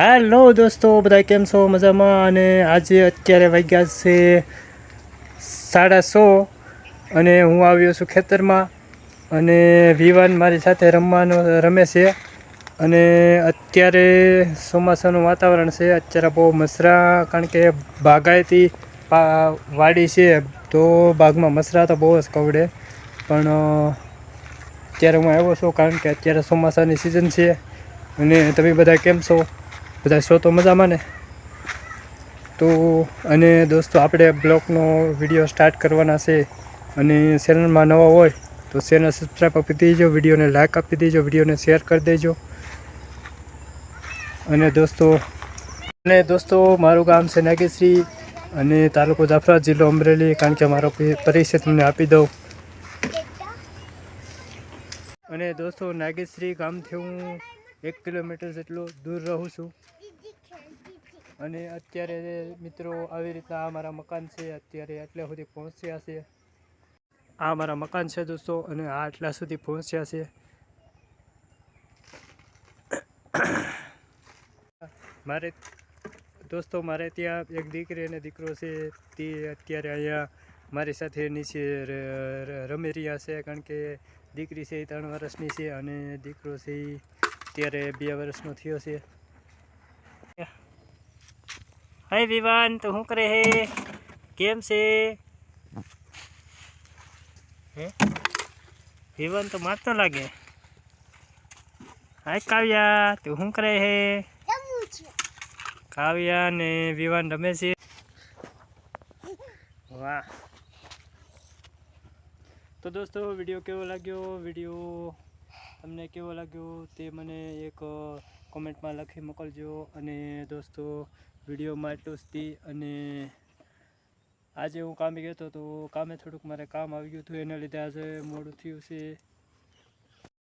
Hello દોસ્તો બધા કેમ છો? મજામાં? અને આજે અત્યારે વાગ્યા છે સાડા સો અને હું આવ્યો છું ખેતરમાં અને વિવાન મારી સાથે રમવાનો, રમે છે. અને અત્યારે ચોમાસાનું વાતાવરણ છે, અત્યારે બહુ મસરા, કારણ કે બાગાયતી વાડી છે, તો બાગમાં મસરા તો બહુ જ કવડે. પણ અત્યારે હું આવ્યો છું કારણ કે અત્યારે ચોમાસાની સિઝન છે. અને તમે બધા કેમ છો? બધા છો તો મજામાં ને? તો અને દોસ્તો, આપણે બ્લોગનો વીડિયો સ્ટાર્ટ કરવાના છે અને ચેનલમાં નવા હોય તો ચેનલ સબસ્ક્રાઈબ આપી દેજો, વિડીયોને લાઇક આપી દેજો, વિડીયોને શેર કરી દેજો. અને દોસ્તો અને દોસ્તો, મારું ગામ છે નાગેશ્રી અને તાલુકો જાફરાબાદ જિલ્લો અમરેલી, કારણ કે મારો પરિચય તમને આપી દઉં. અને દોસ્તો, નાગેશ્રી ગામથી હું એક કિલોમીટર જેટલું દૂર રહું છું. અને અત્યારે મિત્રો આવી રીતના આ મારા મકાન છે, અત્યારે આટલા સુધી પહોંચ્યા છે. આ મારા મકાન છે દોસ્તો, અને આ આટલા સુધી પહોંચ્યા છે. મારે દોસ્તો, મારે ત્યાં એક દીકરી અને દીકરો છે, તે અત્યારે અહીંયા મારી સાથે નીચે રમી રહ્યા છે, કારણ કે દીકરી છે એ ત્રણ વર્ષની છે અને દીકરો છે એ અત્યારે બે વર્ષનો થયો છે. હાય વિવાન, તો શું કરે હે? કેમ છે? વિવાન તો મારતો લાગે. હાય કાવ્યા, તું શું કરે હે? કાવ્યા ને વિવાન રમે છે. વાહ. તો દોસ્તો, વીડિયો કેવો લાગ્યો? વીડિયો તમને કેવો લાગ્યો તે મને એક કોમેન્ટમાં લખી મોકલજો. અને દોસ્તો, વિડીયોમાં એટલું જ અને આજે હું કામે ગયો હતો તો કામે થોડુંક મારે કામ આવી ગયું હતું. એના લીધે આજે મોડું થયું છે.